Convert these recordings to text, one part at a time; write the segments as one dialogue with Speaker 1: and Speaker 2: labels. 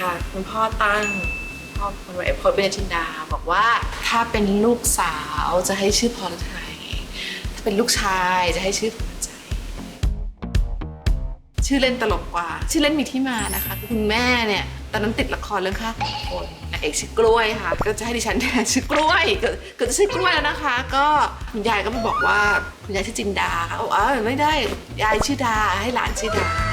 Speaker 1: ค่ะ คุณพ่อตั้งพ่อคุณวเอฟพอเป็นจินดาบอกว่าถ้าเป็นลูกสาวจะให้ชื่อพอฤทัยถ้าเป็นลูกชายจะให้ชื่อพรใจชื่อเล่นตลกกว่า ชื่อเล่นมีที่มานะคะคือคุณแม่เนี่ยตอนนั้นติดละครเรื่องข้าของคนนางเอกชื่อกล้วยค่ะ ก็จะให้ดิฉันแทนชื่อกล้วยเกิดจะชื่อกล้วยแล้วนะคะ ก็คุณยายก็มาบอกว่าคุณยายชื่อจินดาค่ะบอกว่าไม่ได้ยายชื่อดาให้หลานชื่อดา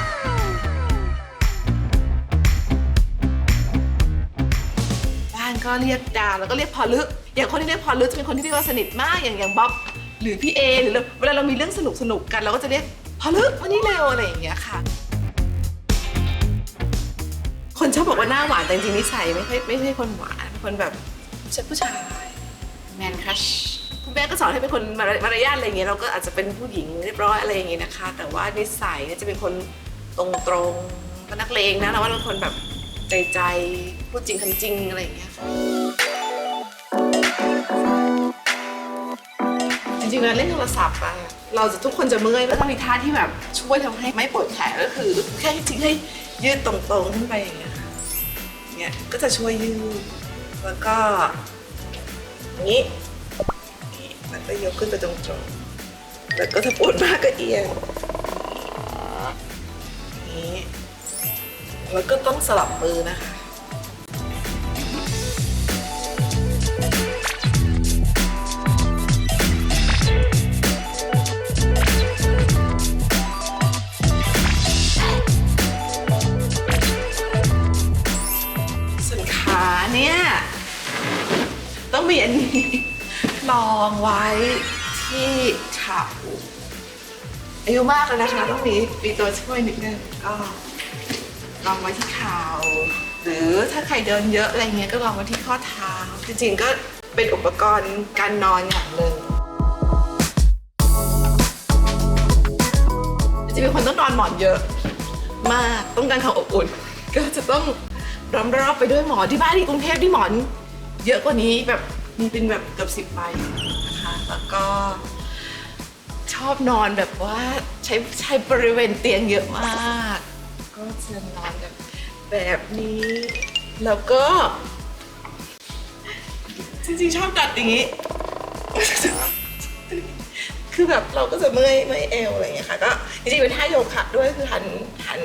Speaker 1: ก็เรียกดาแล้วก็เรียกพอลึก อย่างคนที่เรียกพอลึกจะเป็นคนที่เรียกว่าสนิทมากอย่างอย่างบ๊อบหรือพี่เอหรือเวลาเรามีเรื่องสนุกสนุกๆกันเราก็จะเรียกพอลึกวันนี้เร็วอะไรอย่างเงี้ยค่ะ คนชอบบอกว่าหน้าหวานแต่จริงๆนิสัยไม่ใช่ไม่ใช่คนหวานเป็นคนแบบใช่ผู้ชายแมนคัชคุณแม่ก็สอนให้เป็นคนมารมารยาทอะไรอย่างเงี้ยเราก็อาจจะเป็นผู้หญิงเรียบร้อยอะไรอย่างเงี้ยนะคะ แต่ว่านิสัยเนี่ยจะเป็นคนตรงๆก็นักเลงนะเราว่าเราเป็นคนแบบ ใจใจๆพูดจริงทำจริงอะไรอย่างเงี้ยค่ะจริงๆเวลาเล่นโทรศัพท์อะเราจะทุกคนจะเมื่อยแล้วก็มีท่าที่แบบช่วยทำให้ไม่ปวดแขนก็คือแค่จริงให้ยืดตรงๆขึ้นไปอย่างเงี้ยค่ะเนี่ยก็จะช่วยยืดแล้วก็อย่างนี้นี่แล้วก็ยกขึ้นไปตรงๆแล้วก็ถ้าปวดมากก็เอียง แล้วก็ต้องสลับมือนะคะส่วนขาเนี่ย ต้องมีอันนี้ ลองไว้ที่เข่าอายุมากแล้วนะคะ ต้องมีมีตัวช่วยนิดนึงก็ ลองไว้ที่เข่าหรือถ้าใครเดินเยอะอะไรเงี้ยก็ลองไว้ที่ข้อเท้าจริงๆก็เป็นอุปกรณ์การนอนอย่างหนึ่งจริงๆเป็นคนต้องนอนหมอนเยอะ มากต้องการความอบอุ่น ก็จะต้องรำรอบไปด้วยหมอนที่บ้านที่กรุงเทพที่หมอน เยอะกว่านี้แบบมีเป็นแบบเกือบสิบใบนะคะแล้วก็ชอบนอนแบบว่าใช้ใช้บริเวณเตียงเยอะมาก ก็จะนอนแบบแบบนี้ แล้วก็ จริงๆชอบดัดอย่างนี้ คือแบบเราก็จะเมื่อยเมื่อยเอวอะไรอย่างเงี้ยค่ะก็จริงๆเป็นท่าโยคะด้วยคือหันหัน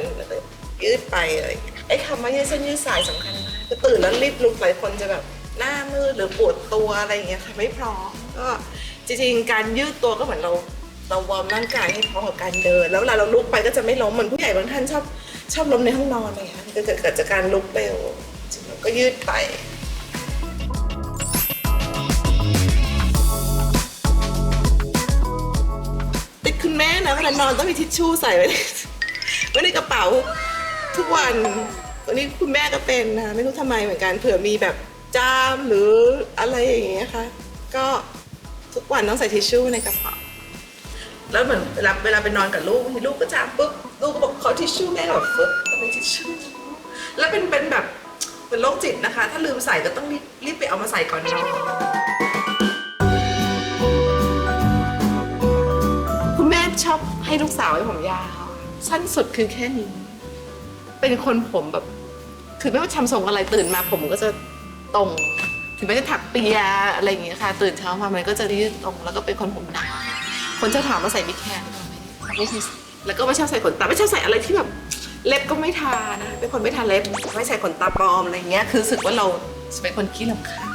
Speaker 1: ยืดไปอะไรอย่างเงี้ยไอ้คำว่ายืดเส้นยืดสายสำคัญมากคือตื่นแล้วรีบลุกหลายคนจะแบบหน้ามืดหรือปวดตัวอะไรอย่างเงี้ยค่ะไม่พร้อมก็จริงๆการยืดตัวก็เหมือนเรา เราวอร์มร่างกายให้พร้อมกับการเดิน แล้วเวลาเราลุกไปก็จะไม่ล้มเหมือนผู้ใหญ่บางท่านชอบชอบล้มในห้องนอนอะไรอย่างเงี้ยก็จะเกิดจากการลุกเร็วจริงก็ยืดไปติดคุณแม่นะเวลานอนต้องมีทิชชู่ใส่ไว้ในไว้ในกระเป๋าทุกวันวันนี้คุณแม่ก็เป็นนะไม่รู้ทำไมเหมือนกันเผื่อมีแบบจามหรืออะไรอย่างเงี้ยค่ะก็ทุกวันต้องใส่ทิชชู่ในกระเป๋า แล้วเหมือนเวลาเวลาไปนอนกับลูกทีลูกก็จามปุ๊บลูกก็บอกขอทิชชู่แม่ก็แบบฟึ๊บเอาไปทิชชู่แล้วเป็นเป็นแบบเป็นโรคจิตนะคะ ถ้าลืมใส่ก็ต้องรีบรีบไปเอามาใส่ก่อนนอนคุณแม่ชอบให้ลูกสาวไว้ผมยาว สั้นสุดคือแค่นี้ เป็นคนผมแบบ คือไม่ว่าทำทรงอะไรตื่นมาผมก็จะตรง ถึงแม้จะถักเปียอะไรอย่างเงี้ยค่ะ ตื่นเช้ามามันก็จะยืดตรงแล้วก็เป็นคนผมหนา คนจะถามว่าใส่บิ๊กแคนหรือเปล่าไม่ใช่แล้วก็ไม่ชอบใส่ขนตาไม่ชอบใส่อะไรที่แบบเล็บก็ไม่ทานะเป็นคนไม่ทาเล็บไม่ใส่ขนตาปลอมอะไรเงี้ยคือรู้สึกว่าเราเป็นคนขี้รำคาญ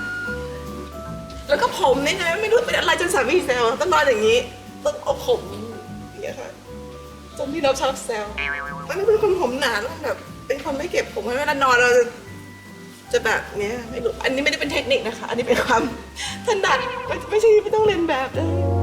Speaker 1: แล้วก็ผมเนี่ยนะไม่รู้เป็นอะไรจนสามีแซวต้องนอนอย่างนี้ต้องเอาผมเงี้ยค่ะจนที่เราชอบแซวมันเป็นคนผมหนาแล้วแบบเป็นคนไม่เก็บผมเวลานอนเราจะจะแบบเนี้ยไม่รู้อันนี้ไม่ได้เป็นเทคนิคนะคะ อันนี้เป็นความถนัดไม่ใช่ไม่ต้องเรียนแบบเลย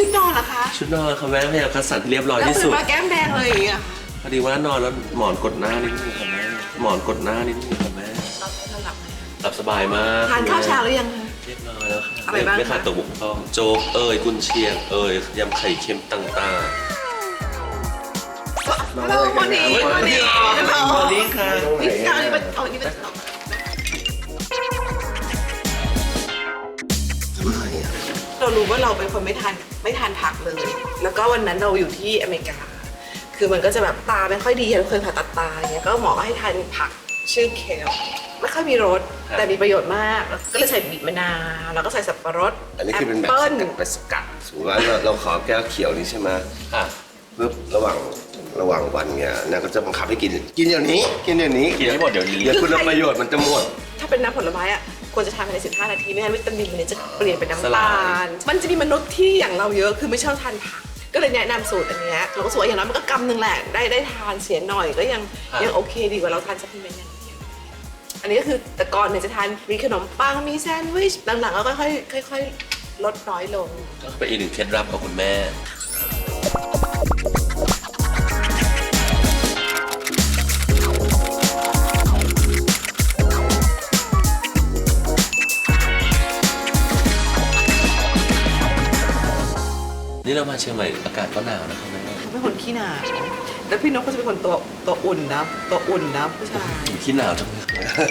Speaker 1: ชุดนอนเหรอคะ
Speaker 2: ชุดนอนค่ะแม่พยายามคัดสรรที่เรียบร้อย
Speaker 1: แล้ว
Speaker 2: ที่
Speaker 1: คุณ
Speaker 2: สุด
Speaker 1: มาแก้มแดงเลยอย่างเงี้ย
Speaker 2: พอดีว่านอนแล้วหมอนกดหน้านิดนึงค่ะแม่หมอนกดหน้านิดนึงค่ะแม่
Speaker 1: เราเราหลับไหม
Speaker 2: หลับสบายมาก
Speaker 1: ทานข้าวเช้าหรือยังคะ
Speaker 2: เรียบร้อยแล้วค่ะ
Speaker 1: อะไรบ้าง
Speaker 2: ไม่ขาด
Speaker 1: คะ
Speaker 2: ตัวบุกต้องโจ๊กเอ่ยกุนเชียงเอ่ยยำไข่เค็มต่าง
Speaker 1: ฮัลโหลวันนี้วันนี้ฮัลโหล
Speaker 2: ๆสวัสดีค่ะ
Speaker 1: นี่เอาอันนี้เป็นเอาอันนี้เป็น เรารู้ว่าเราเป็นคนไม่ทานไม่ทานผักเลย แล้วก็วันนั้นเราอยู่ที่อเมริกา คือมันก็จะแบบตาไม่ค่อยดีเราเคยผ่าตัดตาอย่างเงี้ยก็หมอก็ให้ทานผักชื่อเคลไม่ค่อยมีรสแต่มีประโยชน์มาก ก็เลยใส่บีบมะนาวแล้วก็ใส่สับปะรด
Speaker 3: อันนี้คือเป็นแบบ
Speaker 1: แป
Speaker 3: ส
Speaker 1: เปิ้ล
Speaker 3: กัดแบบสกัดสมมติว่าเราเราขอแก้วเขียวนี้ใช่ไหม
Speaker 2: ค่ะ
Speaker 3: ปุ๊บระหว่างระหว่างวันเนี่ยนางก็จะบังคับให้กิน กินเดี๋ยวนี้ กินเดี๋ยวนี้
Speaker 2: กินให้หมดเดี๋ยวนี้
Speaker 3: เดี๋ยวคุณประโยชน์มันจะหมด
Speaker 1: ถ้าเป็นน้ำผลไม้อะ ควรจะทานภายใน 15 นาทีไม่งั้นวิตามินมันเนี่ยจะเปลี่ยนเป็นน้ำ
Speaker 2: สลา
Speaker 1: ตาย ล มันจะมีมนุษย์ที่อย่างเราเยอะคือไม่ชอบทานผัก ก็เลยแนะนำสูตรอันเนี้ยเราก็รู้สึกว่าอย่างน้อยมันก็กำหนึ่งแหละได้ได้ทานเสียหน่อยก็ยังยังโอเคดีกว่าเราทานซัพพลีเมนต์อย่างเดียวอันนี้ก็คือแต่ก่อนเนี่ยจะทานมีขนมปังมีแซนด์วิชหลังๆก็ค่อยๆค่อยๆลดน้อยลง
Speaker 2: ก็เป็นอีกหนึ่งเคล็ดลับของคุณแม่ เรามาเชียงใหม่อากาศก็หนาวนะครับแม่
Speaker 1: เขาเป็นคนขี้หนาวแล้วพี่นกก็จะเป็นคนตัวตัวอุ่นนะตัวอุ่นนะผู้ชาย
Speaker 2: ขี้หนาวจังเลย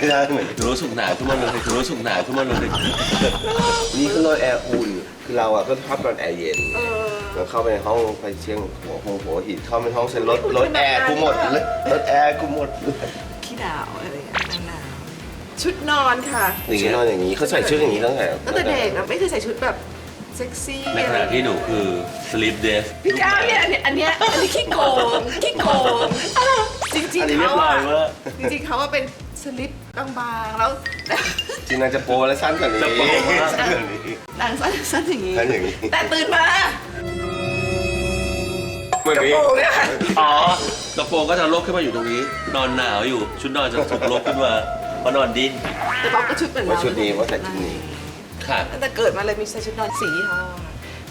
Speaker 3: ได้เหมือน
Speaker 2: คือรู้สึกหนาวขึ้นมาเลยคือรู้สึกหนาวขึ้นมาเลย
Speaker 3: นี่คือนอนแอร์อุ่นคือเราอะก็ชอบนอนแอร์เย็น
Speaker 1: เออ
Speaker 3: เราเข้าไปในห้องไปเชียงหัวหัวหัวหินเข้าไปในห้องเซ็นรถรถแอร์กูหมดเลยรถแอร์กูหมดเลย
Speaker 1: ขี้หนาวอะไรอย่างเงี้ยหนาวชุดนอนค่ะ
Speaker 3: อย่างนี้นอนอย่างนี้เขาใส่ชุดอย่างนี้ตั้งแต่
Speaker 1: ตั้งแต่เด็กอะไม่เคยใส่ชุดแบบ เซ็กซี่
Speaker 2: ในขณะที่หนูคือ sleep death
Speaker 1: พี่ก้าวเนี่ยอันเนี้ยอันเนี้ยอันนี้ขี้โกงขี้โกงจริง
Speaker 2: อัน
Speaker 1: ๆ
Speaker 2: นี้เรีย
Speaker 1: เขา
Speaker 2: บร้อ
Speaker 1: อะ
Speaker 2: ยว่า
Speaker 1: จริงๆเขาว่าเป็นสลิปบางๆแล้ว
Speaker 3: จริงนางจะโปรและสั้นกว่านี้
Speaker 2: จะโปรมาก
Speaker 3: สั้นกว่านี้
Speaker 1: นางสั้นสั้นอย่างงี้
Speaker 3: สั้นอย่างงี้
Speaker 1: แต่ตื่นมา
Speaker 3: เหมือน
Speaker 1: กระ
Speaker 3: นี้
Speaker 1: โปรงเนี่ยค่ะ
Speaker 2: อ๋อกระโปรงก็จะลกขึ้นมาอยู่ตรงนี้ นอนหนาวอยู่ ชุดนอนจะถูกลกขึ้นมาเพราะนอนดิ้น
Speaker 1: แต่ป๊อปก็ชุดเหมือน
Speaker 3: ว่า
Speaker 1: เรา
Speaker 3: ชุดนี้ว่าใส่ชุดนี้
Speaker 2: ค่ะ
Speaker 1: ตั้งแต่เกิดมาเลยมีใส่ชุดนอนสียี่ห้อ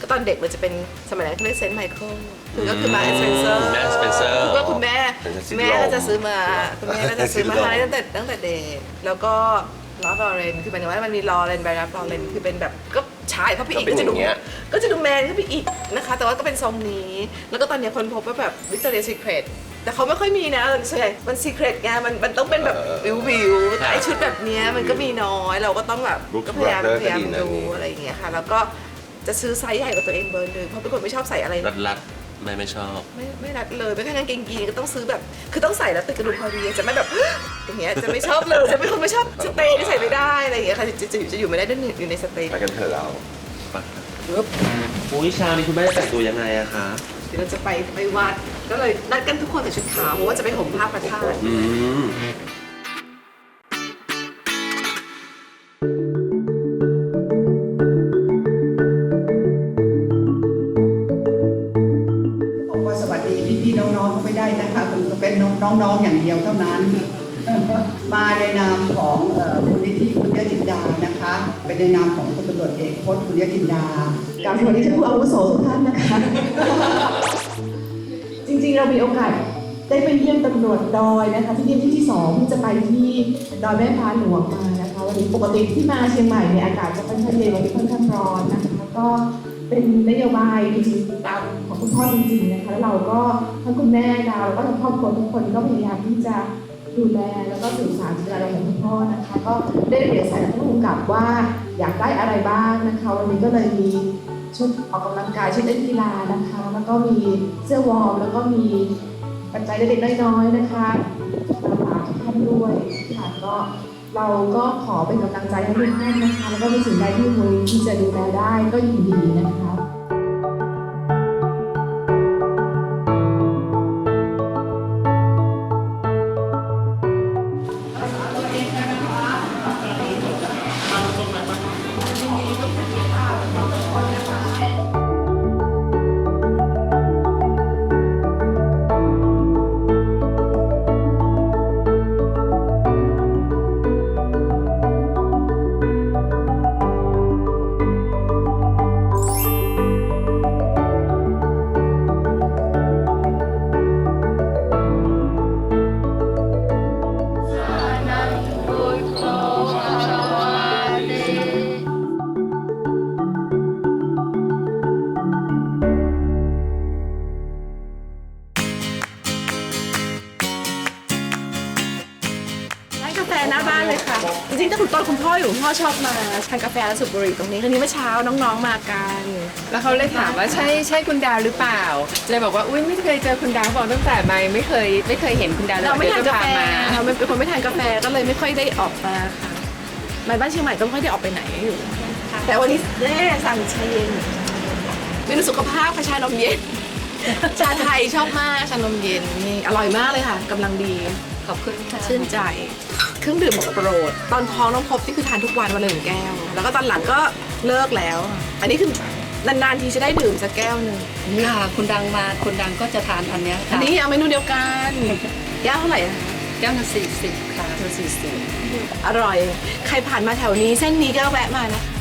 Speaker 1: ก็ตอนเด็กมันจะเป็นสมัยนั้นเขาเรียกเซนต์ไมเคิลคือก็คือมาสเปนเซอร์
Speaker 2: Marks Spencer
Speaker 1: คือว่าคุณแม่
Speaker 3: เป็นสี
Speaker 1: แม่
Speaker 3: ลม
Speaker 1: ก็จะซื้อมาคุณแม่ก็จะซื้อมา
Speaker 3: สีลม
Speaker 1: ให้ตั้งแต่ตั้งแต่เด็กแล้วก็ลอฟลอเรนคือหมายถึงว่ามันมีลอเรนไบรับลอเรนคือเป็นแบบก็ชายเข้าไปอีก
Speaker 3: ก็เป็น
Speaker 1: ก็จะดู
Speaker 3: อย่างเงี้ย
Speaker 1: ก็จะดูแมนเข้าไปอีกนะคะ แต่ว่าก็เป็นทรงนี้ แล้วก็ตอนนี้คนพบว่าแบบวิกตอเรียซีเครต แต่เขาไม่ค่อยมีนะส่วนใหญ่มันซีเครตไงมันมันต้องเป็นแบบวิววิวๆแต่ไอชุดแบบเนี้ยมันก็มีน้อยเราก็ต้องแบบ
Speaker 3: Brooks
Speaker 1: ก็พยายาม
Speaker 3: Brothers
Speaker 1: พยายาม
Speaker 3: ก็ดีนะ
Speaker 1: ดู
Speaker 3: นี่
Speaker 1: อะไรอย่างเงี้ยค่ะ แล้วก็จะซื้อไซส์ใหญ่กว่าตัวเองเบอร์หนึงเพราะเป็นคนไม่ชอบใส่อะไร
Speaker 2: รัดรัดไม่ไม่ชอบ
Speaker 1: ไม่ไม่รัดเลยไม่แค่กางเกงยีนก็ต้องซื้อแบบ คือต้องใส่แล้วติดกระดุมพอดีจะไม่แบบ อย่างเงี้ยจะไม่ชอบเลยจะเป็นคนไม่ชอบสเตย์ที่ใส่ไม่ได้อะไรอย่างเงี้ยค่ะจะจะจะอยู่ไม่ได้ด้วยอยู่ในสเตย์
Speaker 3: ไปกันเถอะเรา
Speaker 2: อุ้ยเช้านี้คุณแม่แต่งตัวยังไงอะคะ
Speaker 1: เดี๋ยวเราจะไปไปวัด ก็เลยนัดกันทุกคนแต่ชุดขาวเพราะว่าจะไปห่มผ้าพระธาตุ
Speaker 2: อืม
Speaker 4: บอกว่าสวัสดีพี่ๆน้องๆไม่ได้นะคะคือเป็นน้องๆอย่างเดียวเท่านั้น มาในนามของเอ่อมูลนิธิคุณยจินดานะคะ เป็นในนามของพลตำรวจเอกพจน์คุณยจินดากรารสวัสดีท่านผู้อาวุโสทุกท่านนะคะจ ริงๆ เรามีโอกาสได้ไปเยี่ยมตำรวจดอยนะคะที่เยี่ยมที่ที่สองที่จะไปที่ดอยแม่พาหลวงมานะคะวันนี้ปกติที่มาเชียงใหม่เนี่ยอากาศจะค่อนข้างเย็นวันนี้ค่อนข้างร้อนนะคะก็เป็นนโยบายจริงๆตามของคุณพ่อจริงๆนะคะแล้วเราก็ทั้งคุณแม่เราแล้วก็ทั้งครอบครัวทุกคนก็พยายามที่จะดูแลแล้วก็สื่อสารจิตใจของคุณพ่อนะคะ ก็ได้เรียนสายกับท่านผู้กำกับว่าอยากได้อะไรบ้างนะคะ วันนี้ก็เลยมี ชุดออกกำลังกายชุดเล่นกีฬานะคะ แล้วก็มีเสื้อวอร์มแล้วก็มีปัจจัยเล็กๆน้อยๆนะคะมาฝากทุกท่านด้วยค่ะก็เราก็ขอเป็นกำลังใจให้ทุกท่านนะคะ แล้วก็มีสิ่งใดที่มุยที่จะดูแลได้ก็ยินดีนะคะ
Speaker 1: ชอบมาทานกาแฟและสูบบุหรี่ตรงนี้คราวนี้เมื่อเช้าน้องๆมากัน
Speaker 5: แล้วเขาเลยถามว่าใช่ใช่คุณดาวหรือเปล่า เลยบอกว่าอุ้ยไม่เคยเจอคุณดาวบอกตั้งแต่ไม่ไม่เคยไม่เคยเห็นคุณดาว
Speaker 1: เราไม่ทานกาแฟ
Speaker 5: เดี๋ยวจะพมา
Speaker 1: เราเป็นคนไม่ทานกาแฟก็เลยไม่ค่อยได้ออกมาค่ะมาบ้านเชียงใหม่ก็ไม่ค่อยได้ออกไปไหนอยู่ แต่วันนี้แน่สั่งชาเย็นเมนูสุขภาพค่ะชานมเย็นชาไทยชอบมากชานมเย็นนี่อร่อยมากเลยค่ะกำลังดี
Speaker 5: ขอบคุณค่ะ
Speaker 1: ชื่นใจ เครื่องดื่มโปรด ตอนท้องน้องพบที่คือทานทุกวันวันละหนึ่งแก้ว แล้วก็ตอนหลังก็เลิกแล้ว อันนี้คือนานๆทีจะได้ดื่มสักแก้วหนึ่ง
Speaker 6: ค่ะคุณดังมาคุณดังก็จะทานอันเนี้ย
Speaker 1: อั
Speaker 6: ค่ะ
Speaker 1: นนี้เอาเมนูเดียวกันแก้วเท่าไหร่อะ
Speaker 6: แก้วละสี่สิบค่ะ
Speaker 1: สี่สิบอร่อย ใครผ่านมาแถวนี้เส้นนี้ก็แวะมานะคะ